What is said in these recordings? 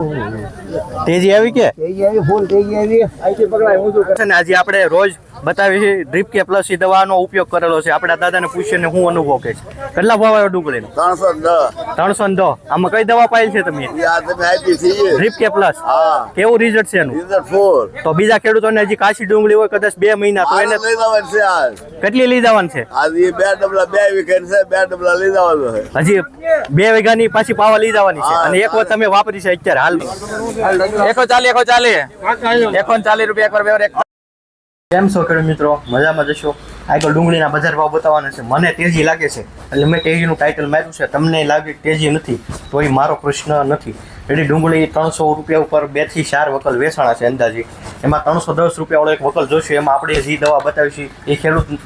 તેજી આવી કે? તેજી આવી ફૂલ તેજી આવી. આજે આપણે રોજ બતાવી ડ્રીપ કે પ્લસ એ દવાનો ઉપયોગ કરેલો છે. આપણા દાદાને પૂછીને હું અનુભવ કે છે. કેટલા ભાવ આવ્યો ડુંગળીનો? ત્રણસો દસ. ત્રણસો ને દો આમાં કઈ દવા પાયેલ છે તમે? એ આ તમે આપી છે ડ્રીપ કે પ્લસ કેવું રિઝલ્ટ છે એનું? તો બીજા ખેડૂતોને હજી કાચી ડુંગળી હોય કદાચ બે મહિના તો એને આને લઈ જવાનું છે આજ. કેટલી લઈ જવાનું છે? આજ બે ડબલા બે વીઘા છે બે ડબલા લઈ જવાનું છે. હજી બે વીઘાની પાછી પાવા લઈ જવાની છે. અને એક વખત તમે વાપરી છે અત્યારે હાલ એકો ચાલી એકો ચાલી. એકો ને ચાલી રૂપિયા એક વાર બે કેમ છો ખેડૂત મિત્રો? મજામાં જશો આગળ ડુંગળીના બજાર ભાવ બતાવવાના છે. મને તેજી લાગે છે. એટલે મેં તેજીનું ટાઇટલ માર્યું છે. તમને લાગે તેજી નથી તો એ મારો પ્રશ્ન નથી. એટલે ડુંગળી ત્રણસો રૂપિયા ઉપર બેથી ચાર વકલ વેચાણા છે અંદાજે. એમાં ત્રણસો દસ રૂપિયાવાળો એક વકલ જોશું. એમાં આપણે જે દવા બતાવીશું, એ ખેડૂત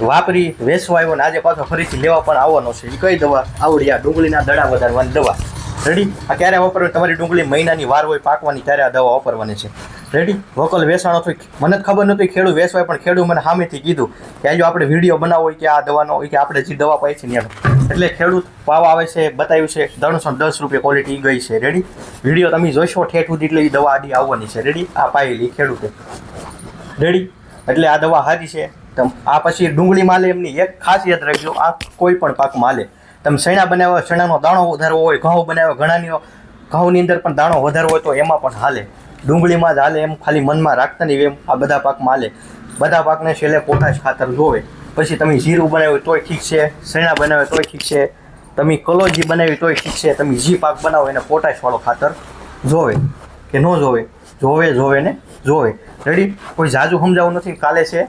વાપરી, વેચવા આવ્યો ને આજે પાછો ફરીથી લેવા પણ આવવાનો છે. એ કઈ દવા? આવડી આ ડુંગળીના દડા વધારવાની દવા. રેડી આ ક્યારે વાપરવી? તમારી ડુંગળી મહિનાની વાર હોય, પાકવાની, ત્યારે આ દવા વાપરવાની છે. રેડી વકલ વેચાણો થઈ મને ખબર નહોતી ખેડૂત વેચવાય પણ ખેડૂત મને સામેથી કીધું કે આજે આપણે વીડિયો બનાવો કે આ દવાનો કે આપણે જે દવા પાઈ છે ને એટલે ખેડૂત પાવા આવે છે, બતાવ્યું છે, ત્રણસો દસ રૂપિયા ક્વોલિટી ગઈ છે. રેડી વીડિયો તમે જોશો ઠેઠ સુધી એટલે એ દવા આડી આવવાની છે. રેડી આ પાયેલી ખેડૂતે. રેડી એટલે આ દવા સારી છે. આ પછી ડુંગળી માલે એમની એક ખાસ યાદ રાખજો, આ કોઈ પણ પાક માલે. તમે શેણા બનાવ્યો શેણાનો દાણો વધારવો હોય, ઘઉં બનાવ્યો ઘણાની ઘઉંની અંદર પણ દાણો વધારવો હોય તો એમાં પણ હાલે. ડુંગળીમાં જ હાલે, એમ ખાલી મનમાં રાખતા નહીં, એમ આ બધા પાકમાં હાલે. બધા પાકને છેલ્લે પોટાશ ખાતર જોવે. પછી તમે જીરું બનાવ્યું તોય ઠીક છે ચણા બનાવ્યો તોય ઠીક છે, તમે કલોજી બનાવી તોય ઠીક છે, તમે જી પાક બનાવો એને પોટાશવાળો ખાતર જોવે કે ન જોવે? જોવે જોવે ને જોવે. રેડી કોઈ જાજુ સમજાવવું નથી, કાલે છે.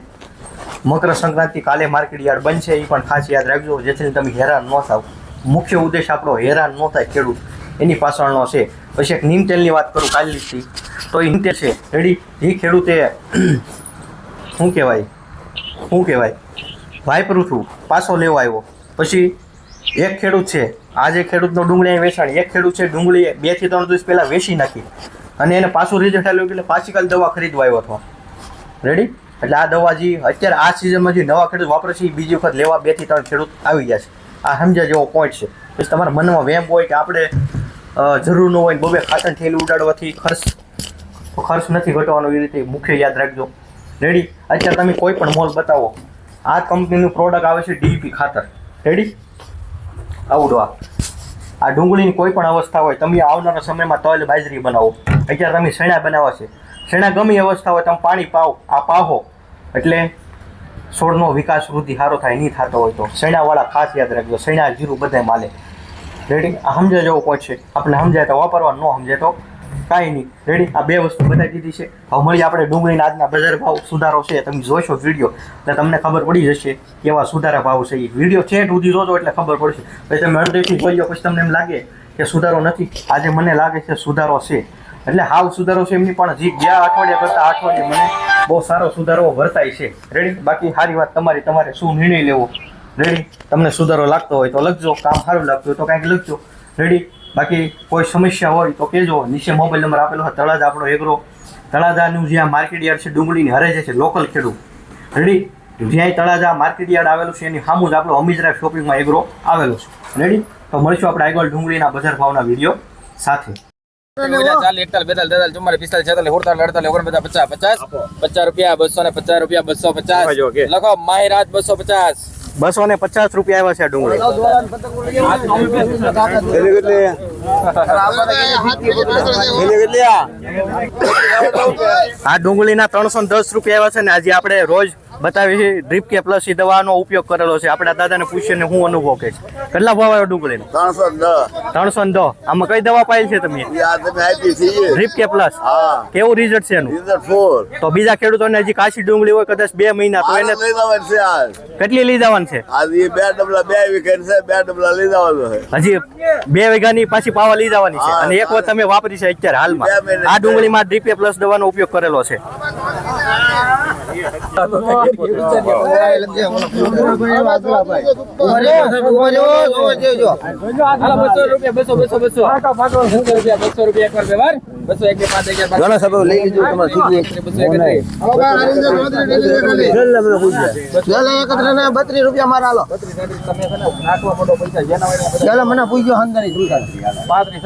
મકર સંક્રાંતિ કાલે માર્કેટ યાર્ડ બનશે એ પણ ખાસ યાદ રાખજો. જેથી તમે હેરાન ન થાવ. મુખ્ય ઉદ્દેશ આપણો હેરાન ન થાય ખેડૂત. એની પાછળનો છે. પછી એક નીમ તેલની વાત કરું કાલની તો એ નીમ તેલ છે. રેડી એ ખેડૂતે શું કહેવાય? શું કહેવાય? વાયપરું છું. પાછો લેવા આવ્યો. પછી એક ખેડૂત છે. આજે ખેડૂતનો ડુંગળી વેચાણી. એક ખેડૂત છે, ડુંગળી બેથી ત્રણ દિવસ પહેલાં વેચી નાખી. અને એને પાછું રિઝલ્ટ આવ્યું એટલે પાછી કાલ દવા ખરીદવા આવ્યો હતો. રેડી એટલે આ દવા જે અત્યારે આ સિઝનમાં જે નવા ખેડૂત વાપરે છે, એ બીજી વખત લેવા બેથી ત્રણ ખેડૂત આવી ગયા છે. આ સમજ્યા જેવો પોઈન્ટ છે. પછી તમારા મનમાં વેમ હોય કે આપણે જરૂર ન હોય બબે ખાતર થેલી ઉડાડવાથી ખર્ચ ખર્ચ નથી ઘટવાનો, એ રીતે મુખ્ય યાદ રાખજો. રેડી અત્યારે તમે કોઈ પણ મોલ બતાવો. આ કંપનીનું પ્રોડક્ટ આવે છે ડીપી ખાતર. રેડી આવડો આ આ ડુંગળીની કોઈ પણ અવસ્થા હોય, તમે આવનારા સમયમાં તલ બાજરી બનાવો. અત્યારે તમે શેણા બનાવવા છે. શેણા ગમી અવસ્થા હોય તમે પાણી પાવ, આ પાહો. એટલે છોડનો વિકાસ વૃદ્ધિ સારો થાય, નહીં થતો હોય તો. શેણાવાળા ખાસ યાદ રાખજો, શેણા, જીરું બધે માલે. રેડી આ સમજાય જેવો પોઈન્ટ છે? આપણે સમજાય તો વાપરવા, ન સમજાય તો કાંઈ નહીં. રેડી આ બે વસ્તુ બતાવી દીધી છે. હવે મળી આપણે ડુંગળીના આજના બજાર ભાવ સુધારો છે. તમે જોશો વીડિયો એટલે તમને ખબર પડી જશે કેવા સુધારા ભાવ છે એ વીડિયો છે સુધી જોજો એટલે ખબર પડશે. પછી તમે અડધેથી જોઈ લો, પછી તમને એમ લાગે કે સુધારો નથી. આજે મને લાગે છે સુધારો છે. એટલે હાવ સુધારો છે એમની પણ જે ગયા અઠવાડિયા કરતા અઠવાડિયે મને બહુ સારો સુધારો વર્તાય છે. રેડી બાકી સારી વાત તમારી, તમારે શું નિર્ણય લેવો? રેડી તમને સુધારો લાગતો હોય તો લખજો, કામ સારું લાગતું હોય તો કાંઈક લખજો. રેડી બાકી કોઈ સમસ્યા હોય તો કહેજો. નીચે મોબાઈલ નંબર આપેલો હોય, તળાજા આપણો એગ્રો તળાજાનું જ્યાં માર્કેટ યાર્ડ છે, ડુંગળીની હરે છે લોકલ ખેડૂત. રેડી જ્યાં તળાજા માર્કેટ યાર્ડ આવેલું છે, એની સામું જ આપણો અમીજરા શોપિંગમાં એગ્રો આવેલો છે. રેડી તો મળીશું આપણે આગળ ડુંગળીના બજાર ભાવના વીડિયો સાથે. ચાલી એકતાલીસ બેતાલીસ તેતાલીસ ચુમ્માલીસ પિસ્તાલીસ છેતાલીસ સુડતાલીસ અડતાલીસ ઓગણપચાસ પચાસ પચાસ પચાસ રૂપિયા બસો ને પચાસ રૂપિયા બસો પચાસ. લખો માહિરાજ બસો પચાસ. બસો ને પચાસ રૂપિયા આવ્યા છે ડુંગળી. આ? ડુંગળી ના ત્રણસો દસ રૂપિયા આવ્યા છે ને આજે આપણે રોજ બતાવી ડ્રીપ કે પ્લસ એ દવાનો ઉપયોગ કરેલો છે. આપણા દાદાને પૂછીને હું અનુભવ કે છે. કેટલા ભાવ આવ્યો ડુંગળી ત્રણસો દસ. ત્રણસો ને દો આમાં કઈ દવા પાયેલ છે તમે? ડ્રીપ કે પ્લસ કેવું રિઝલ્ટ છે એનું? તો બીજા ખેડૂતોને હજી કાચી ડુંગળી હોય કદાચ બે મહિના તો એને કેટલી લઈ જવાનું છે? બે ડબલા બે વીકેન્ડ છે બે ડબલા લઈ જવાનું છે. હજી બે વીઘાની પાછી પાવા લઈ જવાની છે. અને એક વખત તમે વાપરી છે અત્યારે હાલમાં. આ ડુંગળીમાં ડ્રીપે પ્લસ દવાનો ઉપયોગ કરેલો છે. ઘણા બત્રીસ રૂપિયા મારા હાલો ચાલો મને હંદાની તું પાંત્રીસ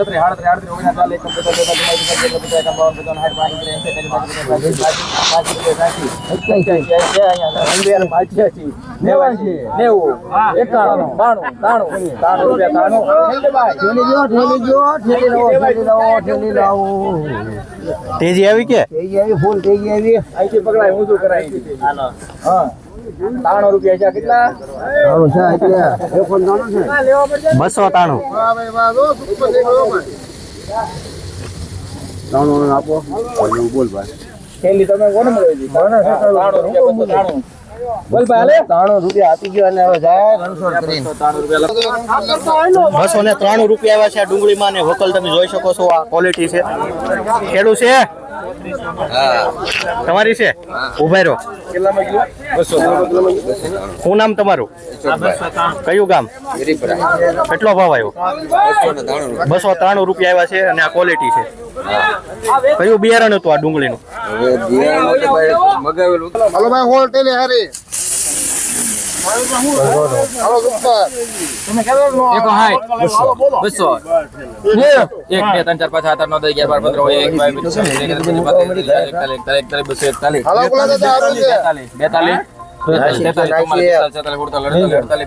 તેજી આવી કે? થઈ આવી ફૂલ થઈ આવી. અહીંથી પકડાય ઊંધું કરાય. હા. તાણો રૂપિયા છે કેટલા? બસો તાણું. ત્રણ આપો. બોલ ભાઈ. થેલી તમે કોને મળે બોલ ભાઈ ત્રાણું રૂપિયા આપી ગયો અને હવે જાય. બસો ને ત્રાણું. રૂપિયા આવ્યા છે આ ડુંગળીમાં ને હોકલ તમે જોઈ શકો છો આ ક્વોલિટી છે. ખેડૂ છે? તમારી છે? ઊભા રહો. કેટલામાં ગયું બસો શું નામ તમારું? કયું ગામ? કેટલો ભાવ આવ્યો? બસો ત્રાણું રૂપિયા આવ્યા છે અને આ ક્વોલિટી છે. કયું બિયારણ હતું આ ડુંગળીનું? હાલો ભાઈ હોલ ટેલી હારી. બસો એક બે, ત્રણ, ચાર, પાંચ, સાત, આઠ, નવ, દસ, અગિયાર, બાર, પંદર એક બાર બેતાલીસ.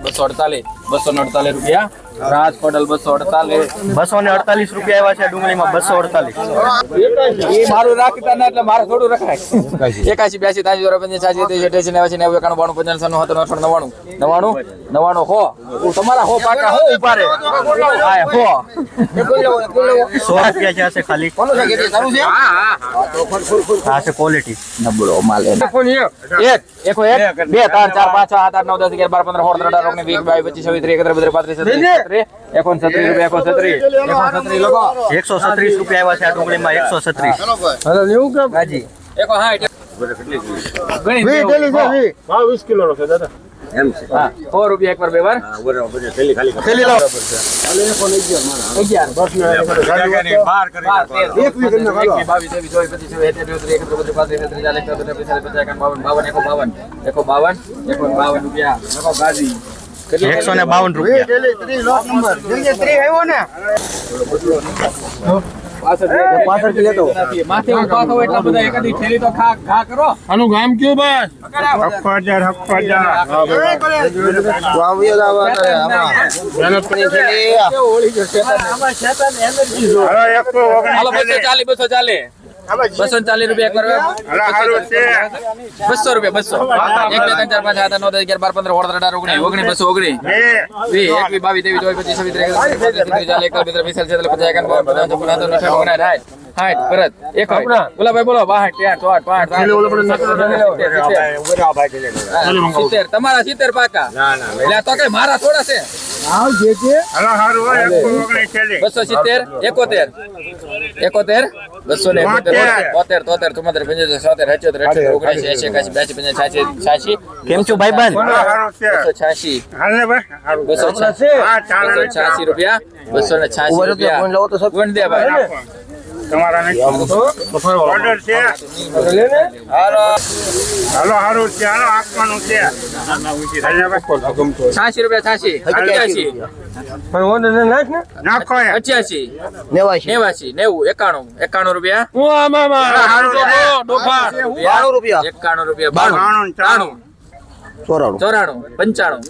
બસો અડતાલીસ બસો ને અડતાલીસ રૂપિયા રાજ પટેલ બસો અડતાલીસ બસો ને અડતાલીસ રૂપિયા આવ્યા બસો અડતાલીસ એ મારું રાખતા ના એટલે મારે થોડું રખાય એકાશી બ્યાસી ત્યાંસી ચોરા પંચાસી છ્યાસી તેસી અઠ્યાસી નેવાસી નેવું એકાણું બાણું પંચાવન સન્નું સત્તર અઠાણું નવાણું નવાણું નવાણું હો. તમારા હો પાકા હો ઊભા રે હો સો રૂપિયા છે આ ખાલી આ છે ક્વોલિટી એક એક. બે ત્રણ ચાર પાંચ છ આઠ આઠ નવ દસ અગિયાર બાર પંદર સોળ અઢાર ઓગણીસ વીસ બાવીસ પચીસ છવ્વીસ ત્રીસ એકત્રીસ બત્રીસ પાંત્રીસ છત્રીસ છત્રીસ રૂપિયા લોકો એકસો છત્રીસ રૂપિયા આવ્યા છે આ ડુંગળીમાં એકસો છત્રીસ હાજી. એકો હા છે વી હા સો રૂપિયા એક વાર. બે વાર થેલી લાવો. એકસો ને બાવન રૂપિયા. પાછળ લેતો. માથે ઊભા થો એટલા બધા એકાદી થેલી તો ખા ખા કરો. આનું ગામ કયું બસ હકવાજાર હકવાજાર. વાવ્યો લાવો અત્યારે હમણાં મહેનત કરી હવે એકસો હાલો બસો ઓગણીસ ચાલીસ બસો ચાલીસ બસો ને ચાલીસ રૂપિયા એક બસો રૂપિયા બસો. એક બે ત્રણ ચાર પાંચ આઠ નવ દસ અગિયાર બાર પંદર સોળ અઢાર ઓગણી ઓગણી બસો ઓગણી બે વીસ બાવી તેવી ચોવીસ પચીસ છવ્વીસ તેત્રીસ, ચાલીસ એકતાલીસ બેતાલીસ પિસ્તાલીસ પચાસ એકાવન છપ્પન સત્તર અઠાવન ઓગણસાઠ સાઠ હાઈટ પરત એક બોલા ભાઈ બોલો બાહઠ ત્યાર ચોઆઠ પાંચ તમારા સિત્તેર પાકા? એટલે તો કઈ મારા થોડા છે. અલા હારું હોય એકસો ઓગણીસ છેલ્લી. બસો સિત્તેર એકોતેર. એકોતેર? બસો ને એકોતેર બોતેર. તોતેર ચુમ્મોતેર પંચોતેર સોતેર અઠ્યોતેર અઠ્યોતેર ઓગણસી એસી એકાસી બ્યાસી પંચાસી છ્યાસી છ્યાસી કેમ છો હારું ભાઈ. હારું. બસો છ્યાસી બસો છ્યાસી રૂપિયા. બસો ને છ્યાસી રૂપિયા. ગુણ દે ભાઈ. તમારા ઓર્ડર છે. હાલો. હારું છે. હાલો આપવાનું છે. હાલ ને ભાઈ. છ્યાસી રૂપિયા છ્યાસી. અઠ્યાસી. નાખો અઠ્યાસી. નેવાસી. નેવાસી. નેવું. એકાણું. એકાણું રૂપિયા. એકાણું રૂપિયા. બાણું. ત્રાણું ચોરાણું. ચોરાણું. પંચાણું.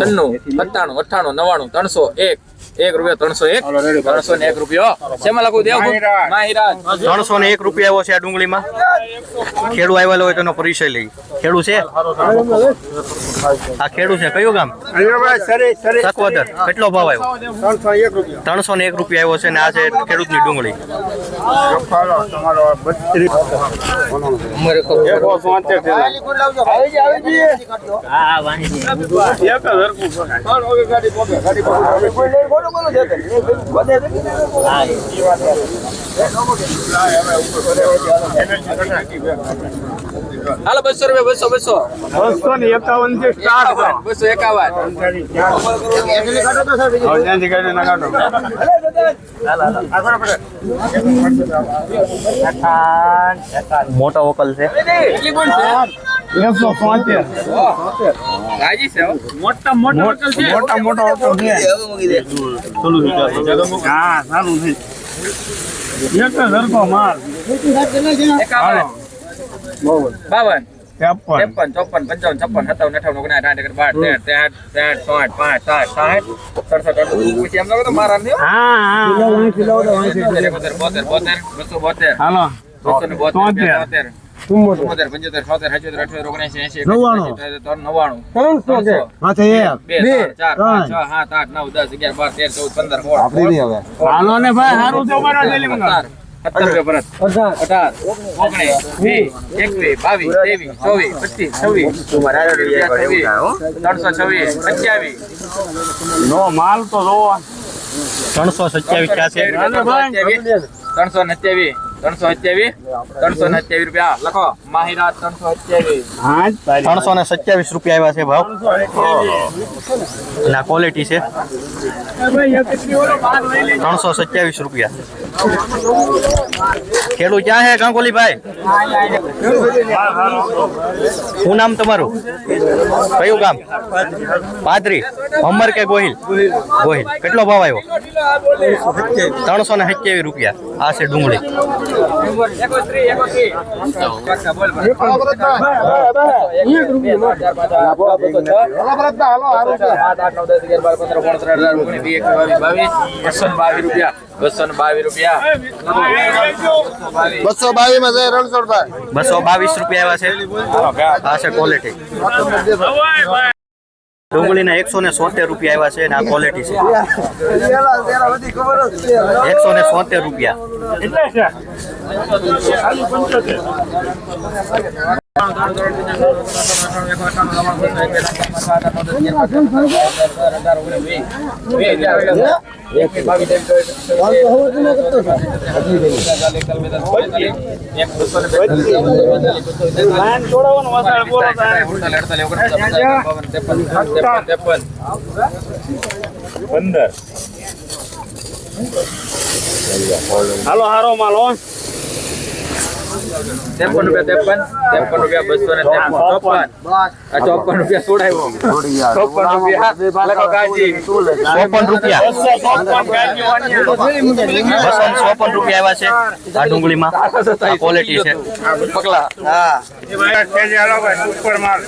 છન્નું. સત્તાણું. અઠ્ઠાણું. નવાણું ત્રણસો એક. એક રૂપિયા ત્રણસો એક ત્રણસો ને એક રૂપિયો. શેમાં લખું? દેવ ત્રણસો ને એક રૂપિયા આવ્યો છે આ ડુંગળીમાં. ખેડૂ આવેલો હોય તેનો પરિચય લઈ. ખેડૂ છે? આ ખેડૂ છે. કયું ગામ? સકવદર કેટલો ભાવ આવ્યો? ત્રણસો ને એક રૂપિયા આવ્યો છે ને આ છે ખેડૂતની ડુંગળી. ચોખ્ખાલો હાલો બસો રૂપિયા બસો બસો. બસો ને એકાવનથી સ્ટાર્ટ બસો એકાવન. મોટો વકલ છે. કેટલી એકસો હો. મોટા મોટા વકલ છે. મોટા મોટા ઓટો છે હા સારું છે એક જ હરખો માલ બાવન ત્રેપન ચોપન પંચાવન છપ્પન સત્તાવન અઠાવન ઓગણસાઠ આઠ બાર તેર તેર ચોઆઠ પાંચ સાત મારા એકોતેર, બોતેર બોતેર બસો બોતેર હાલો બસો ને બોતેર તોતેર. ચુમ્મોતેર. પંચોતેર છોતેર સત્યોતેર અઠ્યોતેર ઓગણએંસી એંસી નવ્વાણું. નવ્વાણું. ત્રણસો બે ચાર પાંચ છ સાત આઠ નવ દસ અગિયાર બાર તેર ચૌદ પંદર સોળ. હાલો ને ભાઈ સારું ત્રણસો છવ્વીસ નો માલ તો ત્રણસો સત્યાવીસ ત્રણસો છે ત્રણસો ને અત્યાવીસ ત્રણસો ત્રણસો ને અત્યાવીસ રૂપિયા. લખો. માહિરા ત્રણસો ભાઈ. ત્રણસો ને સત્યાવીસ રૂપિયા આવ્યા છે ભાવ. ના ક્વોલિટી છે. ત્રણસો સત્યાવીસ રૂપિયા. ખેડૂત ક્યાં હે કાંકોલી ભાઈ શું નામ તમારું? કયું ગામ? પાદરી. અમર કે ગોહિલ? ગોહિલ. કેટલો ભાવ આવ્યો? ત્રણસો ને સત્યાવીસ રૂપિયા. આ છે ડુંગળી. બસો બાવીસમાં જાય રણછોડભાઈ બસો બાવીસ રૂપિયા એવા છે. આ છે ક્વોલિટી ડુંગળીના એકસો ને સોતેર રૂપિયા આવ્યા છે અને આ ક્વોલિટી છે. એકસો ને સોતેર રૂપિયા. પંદર. હાલો હારો માલ ત્રેપન રૂપિયા ત્રેપન ત્રેપન રૂપિયા બસો ને ત્રેપન ચોપન ચોપન રૂપિયા છોડાવ્યો ચોપન રૂપિયા લખો કાળજી ચોપન રૂપિયા બસો ચોપન ને રૂપિયા આવ્યા છે આ ડુંગળીમાં ક્વોલિટી છે પગલા હા સુપર માલ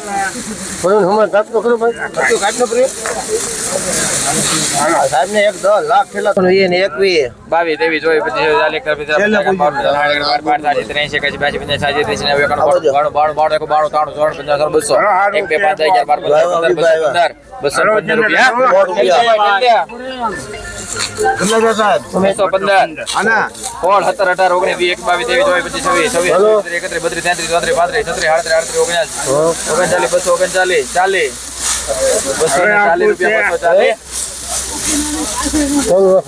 બાવીસ ચોવીસ એકતાલીસ પિસ્તાલીસ પચાસ બાવન પચાસ સાઠ બાર બાર ત્રીસ ત્રીસ એકાસી બ્યાસી ત્રીસ નેવું એકાણું બાણું બાણું બાણું એક બાણું ત્રાણું ચોરાણું પંચાવન બસો. એક બે પાંચ અગિયાર બાર પંદર પંદર બસો પંદર બસો પંદર રૂપિયા. બસો પંદર સોળ સત્તર અઢાર ઓગણીસ વીસ એક બાવીસ ત્રેવીસ ચોવીસ પચીસ છવ્વીસ છવ્વીસ એકત્રીસ બત્રીસ તેત્રીસ ચોત્રીસ પાંત્રીસ છત્રીસ આડત્રીસ આડત્રીસ ઓગણચાલીસ ઓગણચાલીસ બસો ઓગણચાલીસ ચાલીસ. બસો ચાલીસ રૂપિયા બસો ચાલીસ.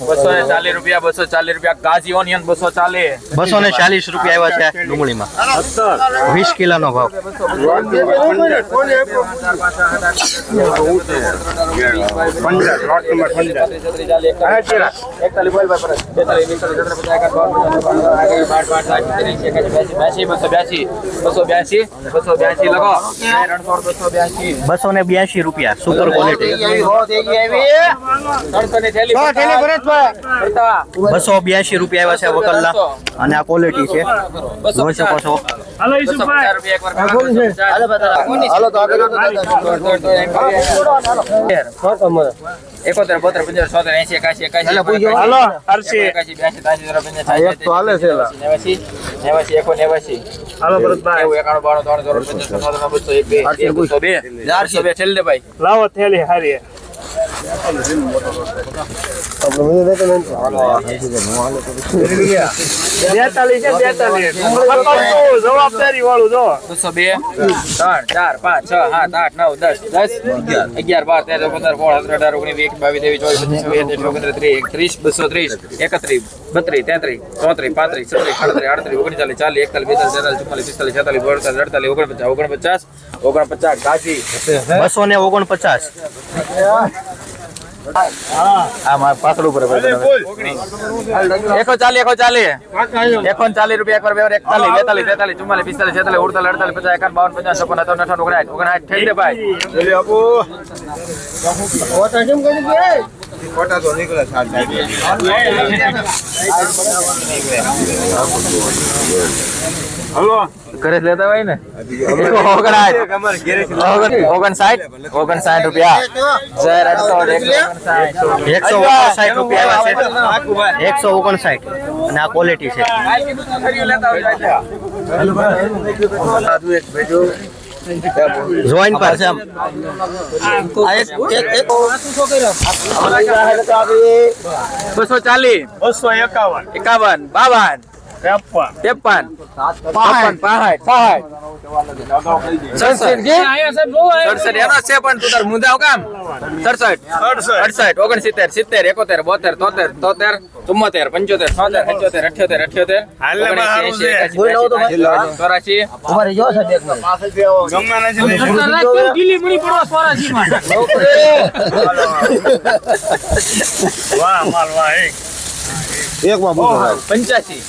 બસો ને ચાલીસ રૂપિયા બસો ચાલીસ રૂપિયા કાજી ઓનિયન બસો ચાલીસ બસો ને ચાલીસ રૂપિયા આવ્યા છે ડુંગળીમાં. વીસ ભાવ. લોટ નંબર પંદર. બસો ને બ્યાસી રૂપિયા સુપર ક્વોલિટી બસો બ્યાસી રૂપિયા આવ્યા છે વકલ્લા અને આ ક્વોલિટી છે જોઈ શકો છો એકોતેર બોતેર પંદર સોતેર એસી એકાસી એકાસી હાલો બ્યાસી ત્રાસી ચોરાસી નેવાસી નેવાસી એકો નેવાસી હાલો ભરતભાઈ નેવું એકાણું બાણું ત્રણ ચોરાણું પંચાણું છન્નું બસો એક બે એક બે ઠેલી ભાઈ લાવો થેલી હારી やっぱり全部戻ろうとか。જવાબદારી વાળું જો બસો બે ત્રણ ચાર પાંચ છ સાત આઠ નવ દસ દસ અગિયાર બાર તેર પંદર સોળ સત્તર અઢાર ઓગણીસ વીસ બાવીસ ત્રેવીસ ચોવીસ પચીસ છવ્વીસ સત્યાવીસ ઓગણત્રીસ ત્રીસ એકત્રીસ બસો ત્રીસ એકત્રીસ બત્રીસ તેત્રીસ ચોત્રીસ પાંત્રીસ છત્રીસ સાડત્રીસ આડત્રીસ ઓગણચાલીસ ચાલીસ એકતાલીસ બેતાલીસ તેતાલીસ ચુમ્માલીસ પિસ્તાલીસ છેતાલીસ બોડતાલીસ અડતાલીસ ઓગણપચાસ ઓગણપચાસ ઓગણપચાસ ગાજી બસો ને ઓગણપચાસ આ મારા પાતળું પર એકો ચાલી એકો ચાલીસ એકોન ચાલીસ રૂપિયા એકવાર બે વાર એકતાલીસ બેતાલીસ તેતાલીસ ચુમ્માલીસ પિસ્તાલીસ છેતાલીસ ઉડતાલીસ અડતાલીસ પચાસ એકાવન બાવન પચાસ છપ્પન સત્તાવન અઠાવન ઓગણસાઠ ઓગણસાઠ થઈ દે? ભાઈ ઘરે લેતા હોય ને? ઓગણસાઠ? ઓગણસાઠ રૂપિયા. જય રાજકોટ એકસો ઓગણસાઠ રૂપિયા છે. એકસો ઓગણસાઠ. અને આ ક્વોલિટી છે. જોઈન પર છે આમ. બસો ચાલીસ. બસો એકાવન. એકાવન. બાવન. ત્રેપન. ત્રેપન. પાસઠ સાઠ સડસઠ. સડસઠ. એનો છે પણ તું તાર મુંજાવ કામ? સડસઠ. અડસઠ. ઓગણસિત્તેર સિત્તેર એકોતેર બોતેર તોતેર તોતેર ચુમ્મોતેર પંચોતેર છોતેર પંચોતેર અઠ્યોતેર અઠ્યોતેર ચોરાશી વાહ સાહેબ એક માં પૂછો વાહ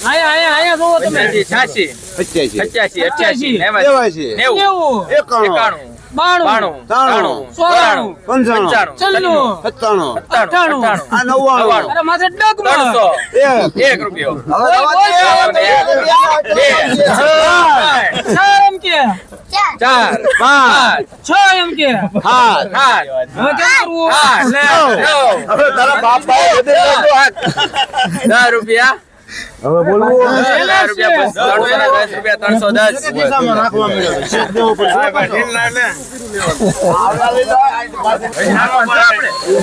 આયા આયા એક પંચ્યાસી તમે. છ્યાસી. પંચ્યાસી. અઠ્યાસી નેવાસી નેવું. એકાણું. બાણું ત્રાણું ચોરાણું પંચાણું સત્તાણું નવ્વાણું. ત્રણસો એક. ચાર. પાંચ. હવે દસ રૂપિયા. ત્રણસો દસ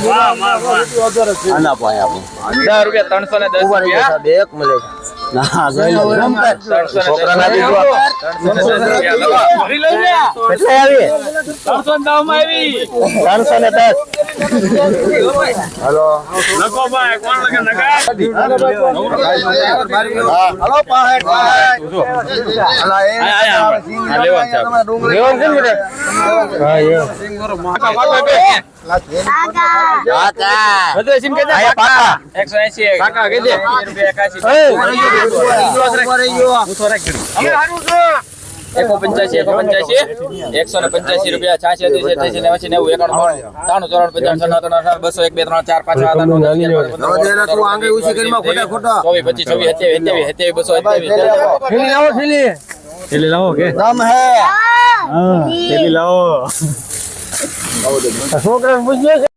વાહ માલ વાહ દસ રૂપિયા ત્રણસો ને દસ રૂપિયા એક મિનિટ ના જોઈ લો ત્રણસો ને છોકરાના દસ દીકરો. ત્રણસો ને દસ રૂપિયા કેટલે આવી ત્રણસો ને દસ હલો નકો ભાઈ કોણ લગે નકા હલો પાહેડ પાહેડ હલા એ આ લેવાનું છે આપણે. લેવાનું છે ને બેટા? બધું સીમ કહી દે. આયા પાકા. એકસો એંસી એક. રૂપિયા એકાસી. એકો પંચ્યાસી એકો પંચ્યાસી એકસો ને પંચ્યાસી રૂપિયા નેવાસી નેવું એકાણું ત્રાણું ચોરાણું બસો એક બે ત્રણ ચાર પાંચ. ચોવીસ પચીસ છવ્વીસ સત્યાવીસ સત્યાવીસ સત્યાવીસ બસો સત્યાવીસ દમ હે છોકરાને પૂછ્યું છે